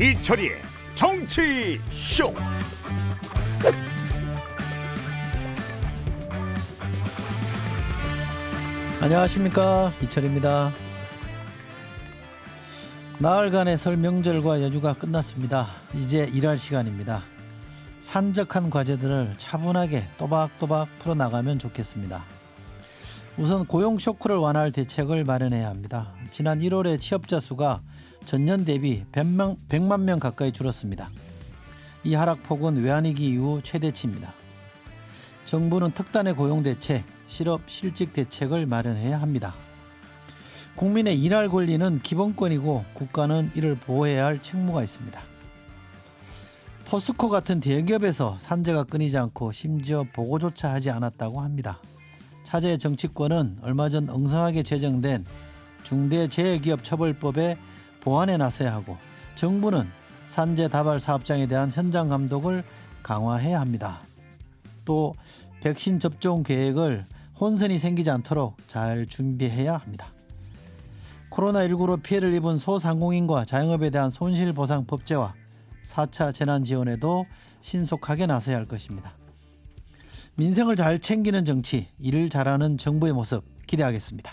이철이의 정치 쇼. 안녕하십니까 이철입니다. 나흘간의 설 명절과 연휴가 끝났습니다. 이제 일할 시간입니다. 산적한 과제들을 차분하게 또박또박 풀어나가면 좋겠습니다. 우선 고용 쇼크를 완화할 대책을 마련해야 합니다. 지난 1월에 취업자 수가 전년 대비 100만, 100만 명 가까이 줄었습니다. 이 하락폭은 외환위기 이후 최대치입니다. 정부는 특단의 고용 대책, 실업 실직 대책을 마련해야 합니다. 국민의 일할 권리는 기본권이고 국가는 이를 보호해야 할 책무가 있습니다. 포스코 같은 대기업에서 산재가 끊이지 않고 심지어 보고조차 하지 않았다고 합니다. 차제 정치권은 얼마 전 엉성하게 제정된 중대재해기업처벌법의 보완에 나서야 하고 정부는 산재 다발 사업장에 대한 현장 감독을 강화해야 합니다. 또 백신 접종 계획을 혼선이 생기지 않도록 잘 준비해야 합니다. 코로나19로 피해를 입은 소상공인과 자영업에 대한 손실보상 법제와 4차 재난지원에도 신속하게 나서야 할 것입니다. 민생을 잘 챙기는 정치, 일을 잘하는 정부의 모습 기대하겠습니다.